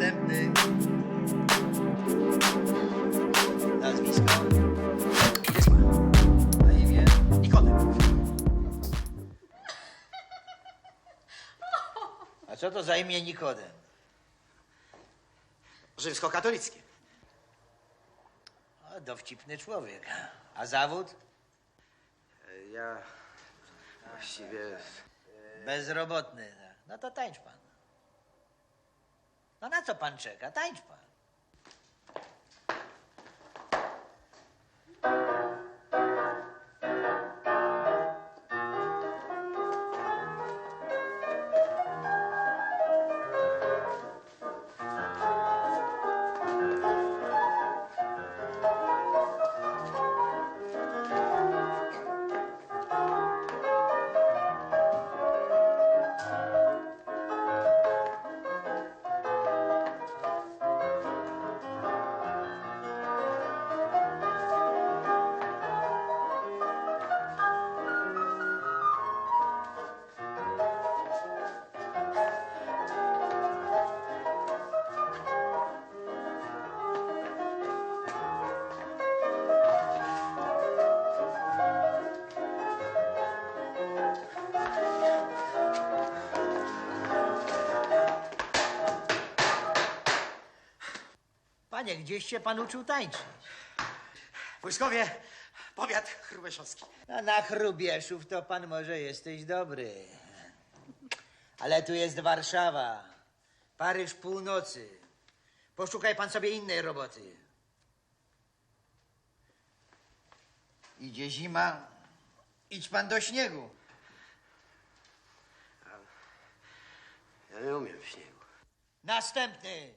Następny. Nazwisko. Na imię. Nikodem. A co to za imię Nikodem? Rzymskokatolickie. O, dowcipny człowiek. A zawód? Ja właściwie... Bezrobotny. No to tańcz pan. No na co pan czeka? Tańcz pan. Panie, gdzieś się pan uczył tańczyć? Wojskowie, powiat chrubeszowski. No na Chrubieszów to pan może jesteś dobry. Ale tu jest Warszawa, Paryż północy. Poszukaj pan sobie innej roboty. Idzie zima, idź pan do śniegu. Ja nie umiem w śniegu. Następny.